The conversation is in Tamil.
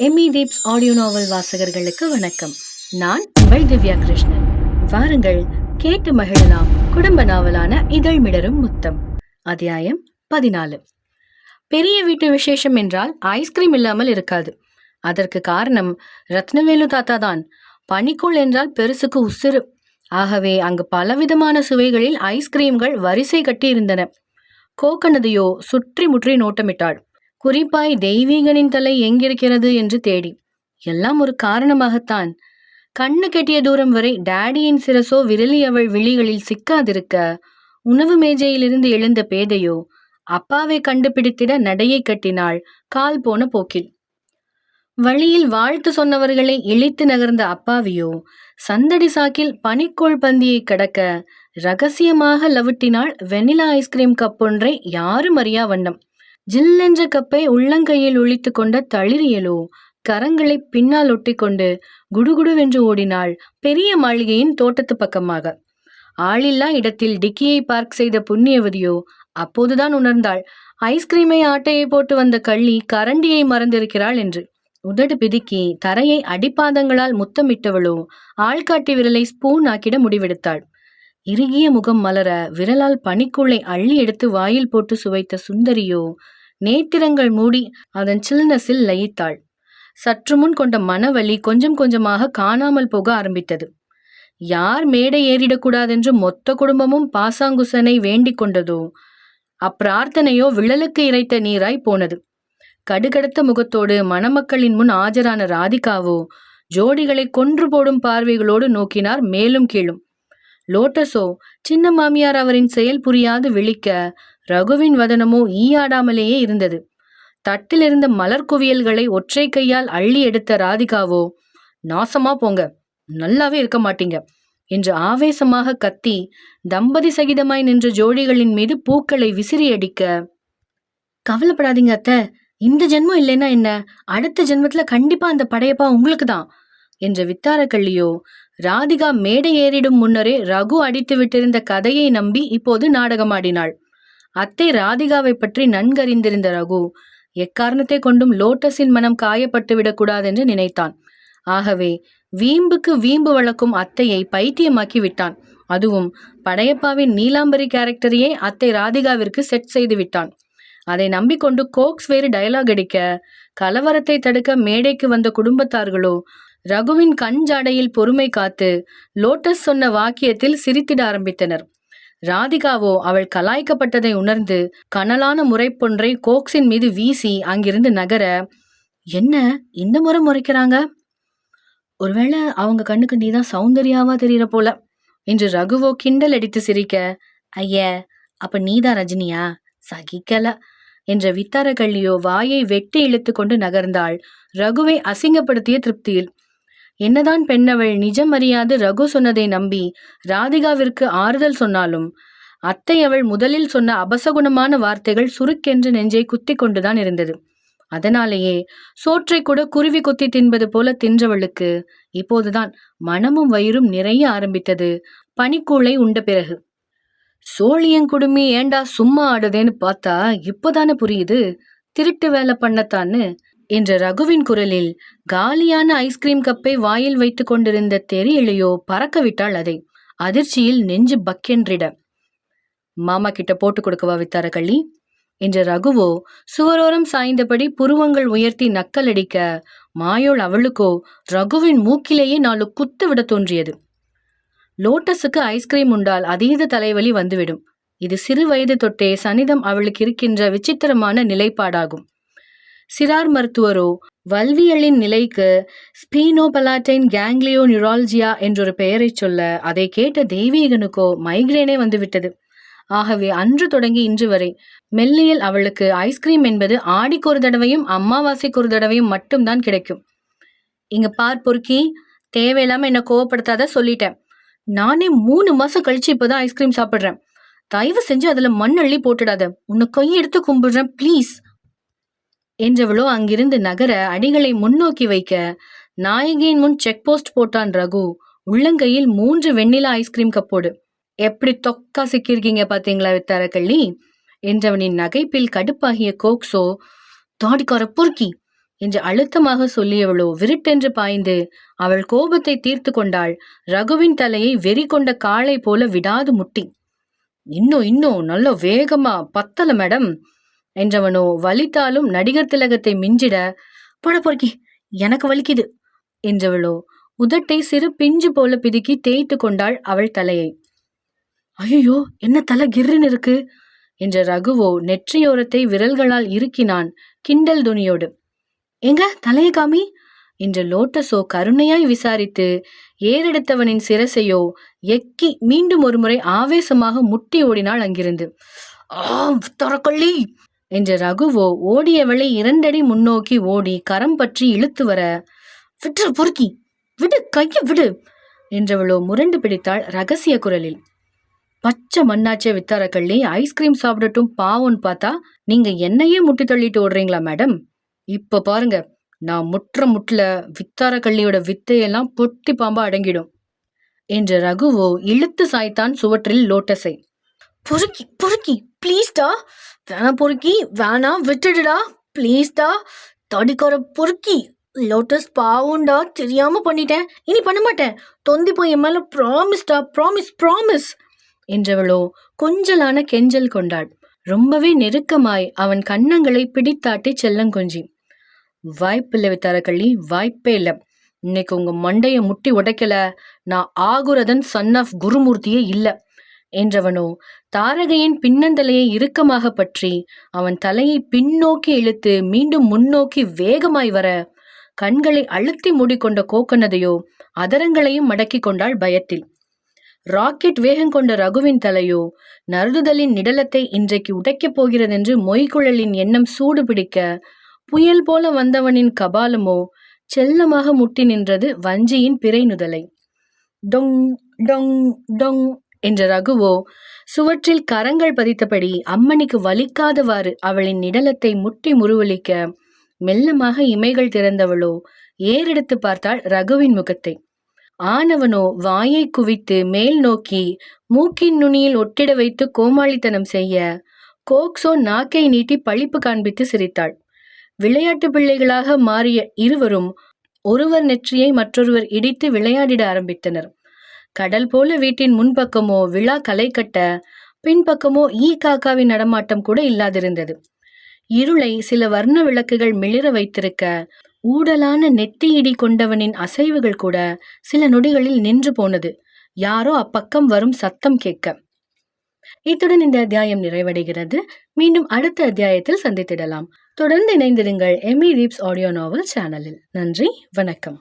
எம்இ தீப்ஸ் ஆடியோ நாவல் வாசகர்களுக்கு வணக்கம். நான் உங்கள் திவ்யா கிருஷ்ணன். வாருங்கள் கேட்டு மகிழலாம் குடும்ப நாவலான இதழ் மிடரும் முத்தம். அத்தியாயம் பதினாலு. பெரிய வீட்டு விசேஷம் என்றால் ஐஸ்கிரீம் இல்லாமல் இருக்காது. அதற்கு காரணம் ரத்னவேலு தாத்தா தான். பனிக்குள் என்றால் பெருசுக்கு உசுறு. ஆகவே அங்கு பலவிதமான சுவைகளில் ஐஸ்கிரீம்கள் வரிசை கட்டி இருந்தன கோக்கனதையோ சுற்றி முற்றி நோட்டமிட்டாள். குறிப்பாய் தெய்வீகனின் தலை எங்கிருக்கிறது என்று தேடி. எல்லாம் ஒரு காரணமாகத்தான். கண்ணு கெட்டிய தூரம் வரை டேடியின் சிரசோ விரலி அவள் விழிகளில் சிக்காதிருக்க உணவு மேஜையிலிருந்து எழுந்த பேதையோ அப்பாவை கண்டுபிடித்திட நடையை கட்டினாள் கால் போன போக்கில். வழியில் வாழ்த்து சொன்னவர்களை இழித்து நகர்ந்த அப்பாவியோ சந்தடி சாக்கில் பனிக்கோள் பந்தியை கடக்க ரகசியமாக லவிட்டினாள் வெனிலா ஐஸ்கிரீம் கப் ஒன்றை யாரும் அறியா வண்ணம். ஜில்லென்ற கப்பை உள்ளங்கையில் ஒழித்து கொண்ட தளிரியலோ கரங்களை பின்னால் ஒட்டிக்கொண்டு குடுகுடுவென்று ஓடினாள் பெரிய மாளிகையின் தோட்டத்து பக்கமாக. ஆளில்லா இடத்தில் டிக்கியை பார்க் செய்த புண்ணியவதியோ அப்போதுதான் உணர்ந்தாள் ஐஸ்கிரீமை ஆட்டையை போட்டு வந்த கள்ளி கரண்டியை மறந்திருக்கிறாள் என்று. உதடு பிதுக்கி தரையை அடிப்பாதங்களால் முத்தமிட்டவளோ ஆள்காட்டி விரலை ஸ்பூன் ஆக்கிட முடிவெடுத்தாள். இறுகிய முகம் மலர விரலால் பனிக்குள்ளை அள்ளி எடுத்து வாயில் போட்டு சுவைத்த சுந்தரியோ நேத்திரங்கள் மூடி அதன் சில்னஸில் லயித்தாள். சற்று முன் கொண்ட மனவலி கொஞ்சம் கொஞ்சமாக காணாமல் போக ஆரம்பித்தது. யார் மேடை ஏறிடக்கூடாதென்று மொத்த குடும்பமும் பாசாங்குசனை வேண்டிக் கொண்டதோ அப்பிரார்த்தனையோ விழலுக்கு இறைத்த நீராய் போனது. கடுகடுத்த முகத்தோடு மணமக்களின் முன் ஆஜரான ராதிகாவோ ஜோடிகளை கொன்று போடும் பார்வைகளோடு நோக்கினார் மேலும் கீழும். லோட்டஸோ சின்ன மாமியார் அவரின் செயல் புரியாது விழிக்க ரகுவின் வதனமோ ஈயாடாமலேயே இருந்தது. தட்டில் இருந்த மலர் குவியல்களை ஒற்றை கையால் அள்ளி எடுத்த ராதிகாவோ நாசமா போங்க நல்லாவே இருக்க மாட்டீங்க என்று ஆவேசமாக கத்தி தம்பதி சகிதமாய் நின்ற ஜோடிகளின் மீது பூக்களை விசிறி அடிக்க கவலைப்படாதீங்க அத்தை இந்த ஜென்மம் இல்லைன்னா என்ன? அடுத்த ஜென்மத்துல கண்டிப்பா அந்த படையப்பா உங்களுக்கு தான் என்ற வித்தார கள்ளியோ ராதிகா மேடை ஏறிடும் முன்னரே ரகு அடித்து விட்டிருந்த கதையை நம்பி இப்போது நாடகமாடினாள். அத்தை ராதிகாவை பற்றி நன்கறிந்திருந்த ரகு எக்காரணத்தை கொண்டும் லோட்டஸின் மனம் காயப்பட்டு விடக்கூடாதென்று நினைத்தான். ஆகவே வீம்புக்கு வீம்பு வளர்க்கும் அத்தையை பைத்தியமாக்கி விட்டான். அதுவும் படையப்பாவின் நீலாம்பரி கேரக்டரையே அத்தை ராதிகாவிற்கு செட் செய்து விட்டான். அதை நம்பிக்கொண்டு கோக்ஸ் வேறு டயலாக் அடிக்க கலவரத்தை தடுக்க மேடைக்கு வந்த குடும்பத்தார்களோ ரகுவின் கண் ஜாடையில் பொறுமை காத்து லோட்டஸ் சொன்ன வாக்கியத்தில் சிரித்திட ஆரம்பித்தனர். ராதிகாவோ அவள் கலாய்க்கப்பட்டதை உணர்ந்து கனலான முறைப்பொன்றை கோக்ஸின் மீது வீசி அங்கிருந்து நகர என்ன? இந்த முறை முறைக்கிறாங்க? ஒருவேளை அவங்க கண்ணுக்கு நீதான் சௌந்தர்யாவா தெரியற போல? என்று ரகுவோ கிண்டல் அடித்து சிரிக்க ஐய அப்ப நீதான் ரஜினியா? சகிக்கல. என்ற வித்தார கள்ளியோ வாயை வெட்டி இழுத்து கொண்டு நகர்ந்தாள். ரகுவை அசிங்கப்படுத்திய திருப்தியில் என்னதான் பெண்ணவள் நிஜம் அறியாது ரகு சொன்னதை நம்பி ராதிகாவிற்கு ஆறுதல் சொன்னாலும் அத்தை அவள் முதலில் சொன்ன அபசகுணமான வார்த்தைகள் சுருக்கென்று நெஞ்சை குத்தி கொண்டுதான் இருந்தது. அதனாலேயே சோற்றை கூட குருவி கொத்தி தின்பது போல தின்றவளுக்கு இப்போதுதான் மனமும் வயிறும் நிறைய ஆரம்பித்தது. பனிக்கூளை உண்ட பிறகு சோழியங்குடுமி ஏண்டா சும்மா ஆடுதேன்னு பார்த்தா இப்போதானே புரியுது? திருட்டு வேலை பண்ணத்தான்னு என்ற ரகுவின் குரலில் காலியான ஐஸ்கிரீம் கப்பை வாயில் வைத்துக் கொண்டிருந்த தெரியலையோ பறக்க பறக்கவிட்டாள் அதை. அதிர்ச்சியில் நெஞ்சு பக்கென்றிட. மாமா கிட்ட போட்டு கொடுக்கவா வித்தார கள்ளி என்ற ரகுவோ சுவரோரம் சாய்ந்தபடி புருவங்கள் உயர்த்தி நக்கலடிக்க மாயோள் அவளுக்கோ ரகுவின் மூக்கிலேயே நாலு குத்து விட தோன்றியது. லோட்டஸுக்கு ஐஸ்கிரீம் உண்டால் அதீத தலைவலி வந்துவிடும். இது சிறு வயது தொட்டே சனிதம் அவளுக்கு இருக்கின்ற விசித்திரமான நிலைப்பாடாகும். சிறார் மருத்துவரோ வல்வியலின் நிலைக்கு ஸ்பீனோபலாட்டைன் கேங்லியோ நியூராலஜியா என்றொரு பெயரைச் சொல்ல அதை கேட்ட தெய்வீகனுக்கோ மைக்ரேனே வந்துவிட்டது. ஆகவே அன்று தொடங்கி இன்று வரை மெல்லியல் அவளுக்கு ஐஸ்கிரீம் என்பது ஆடிக்கு ஒரு தடவையும் அம்மாவாசைக்கு ஒரு தடவையும் மட்டும்தான் கிடைக்கும். இங்க பார் பொறுக்கி தேவையில்லாம என்ன கோவப்படுத்தாத சொல்லிட்டேன். நானே மூணு மாசம் கழிச்சு இப்பதான் ஐஸ்கிரீம் சாப்பிடுறேன். தயவு செஞ்சு அதுல மண் அள்ளி போட்டுடாத. உன்னை கையெடுத்து கும்பிடுறேன் ப்ளீஸ். என்றவளோ அங்கிருந்து நகர அடிகளை முன்னோக்கி வைக்க நாயகியின் முன் செக் போஸ்ட் போட்டான் ரகு. உள்ளங்கையில் மூன்று வெண்ணிலா ஐஸ்கிரீம் கப்போடு எப்படி தொக்கா சிக்கியிருக்கீங்க பாத்தீங்களா வித்தாரக்கள்ளி என்றவனின் நகைப்பில் கடுப்பாகிய கோக்ஸோ தாடிக்கார பொறுக்கி என்று அழுத்தமாக சொல்லியவளோ விருட்டென்று பாய்ந்து அவள் கோபத்தை தீர்த்து கொண்டாள். ரகுவின் தலையை வெறி கொண்ட காளை போல விடாது முட்டி. இன்னும் இன்னும் நல்ல வேகமா பத்தல மேடம். என்றவனோ வலித்தாலும் நடிகர் திலகத்தை மிஞ்சிட போட பொறுக்கி எனக்கு வலிக்குது என்றவளோ உதட்டை சிறு பிஞ்சு போல பிதுக்கி தேய்த்து கொண்டாள் அவள் தலையை. ஐயோ என்ன தலை கிர்ருன்னு இருக்கு? என்ற ரகுவோ நெற்றியோரத்தை விரல்களால் இறுக்கினான் கிண்டல் துணியோடு. எங்க தலையை காமி? என்று லோட்டஸோ கருணையாய் விசாரித்து ஏறெடுத்தவனின் சிரசையோ எக்கி மீண்டும் ஒருமுறை ஆவேசமாக முட்டி ஓடினாள் அங்கிருந்து. ஆ தரக்கள்ளி! என்று ரகுவோ ஓடியவளை இரண்டடி முன்னோக்கி ஓடி கரம் பற்றி இழுத்து வர விட்டு பொறுக்கி விடு கைய விடு என்றவளோ முரண்டு பிடித்தாள் ரகசிய குரலில். பச்சை மண்ணாச்சே வித்தாரக்கள்ளி ஐஸ்கிரீம் சாப்பிடட்டும் பாவம்னு பார்த்தா நீங்க என்னையே முட்டி தள்ளிட்டு ஓடுறீங்களா மேடம் இப்ப பாருங்க நான் முற்ற முட்ல வித்தாரக்கள்ளியோட வித்தையெல்லாம் பொட்டி பாம்பா அடங்கிடும் என்று ரகுவோ இழுத்து சாய்த்தான் சுவற்றில் லோட்டஸை. பொறுக்கி பொறுக்கி ப்ளீஸ்டா வேணா பொறுக்கி வேணா விட்டுடுடா. ப்ளீஸ்டா தடிக்கார பொறுக்கி. லோட்டஸ் பாவுண்டா தெரியாம பண்ணிட்டேன். இனி பண்ண மாட்டேன். தொந்தி போய் என் மேலே ப்ராமிஸ்டா ப்ராமிஸ் ப்ராமிஸ் என்றவளோ கொஞ்சலான கெஞ்சல் கொண்டாள். ரொம்பவே நெருக்கமாய் அவன் கன்னங்களை பிடித்தாட்டி செல்லங்கொஞ்சி வாய்ப்பில்லை வித்தாரக்கள்ளி வாய்ப்பே இல்லை. இன்னைக்கு உங்கள் மண்டையை முட்டி உடைக்கல. நான் ஆகுரதன் சன் ஆஃப் குருமூர்த்தியே இல்லை. என்றவனோ தாரகையின் பின்னந்தலையை இறுக்கமாக பற்றி அவன் தலையை பின்னோக்கி இழுத்து மீண்டும் முன்னோக்கி வேகமாய் வர கண்களை அழுத்தி மூடிக்கொண்ட கோக்கனதையோ அதரங்களையும் மடக்கி கொண்டாள் பயத்தில். ராக்கெட் வேகம் கொண்ட ரகுவின் தலையோ நருதுதலின் நிடலத்தை இன்றைக்கு உடைக்கப் போகிறதென்று மொய்குழலின் எண்ணம் சூடு பிடிக்க புயல் போல வந்தவனின் கபாலமோ செல்லமாக முட்டி நின்றது வஞ்சியின் பிறை நுதலை டொங் டொங் டொங் என்ற ரகுவோ சுவற்றில் கரங்கள் பதித்தபடி அம்மணிக்கு வலிக்காதவாறு அவளின் நிடலத்தை முட்டி முருவலிக்க மெல்லமாக இமைகள் திறந்தவளோ? ஏறெடுத்து பார்த்தாள் ரகுவின் முகத்தை. ஆனவனோ வாயை குவித்து மேல் நோக்கி மூக்கின் நுனியில் ஒட்டிட வைத்து கோமாளித்தனம் செய்ய கோக்ஸோ நாக்கை நீட்டி பழிப்பு காண்பித்து சிரித்தாள். விளையாட்டு பிள்ளைகளாக மாறிய இருவரும் ஒருவர் நெற்றியை மற்றொருவர் இடித்து விளையாடிட ஆரம்பித்தனர். கடல் போல வீட்டின் முன்பக்கமோ விழா களை கட்ட பின்பக்கமோ ஈ காக்காவின் நடமாட்டம் கூட இல்லாதிருந்தது. இருளை சில வர்ண விளக்குகள் மிளிர வைத்திருக்க ஊடலான நெத்தி இடி கொண்டவனின் அசைவுகள் கூட சில நொடிகளில் நின்று போனது. யாரோ அப்பக்கம் வரும் சத்தம் கேட்க. இத்துடன் இந்த அத்தியாயம் நிறைவடைகிறது. மீண்டும் அடுத்த அத்தியாயத்தில் சந்தித்திடலாம். தொடர்ந்து இணைந்திருங்கள் எம்இ ரீப்ஸ் ஆடியோ நாவல் சேனலில். நன்றி வணக்கம்.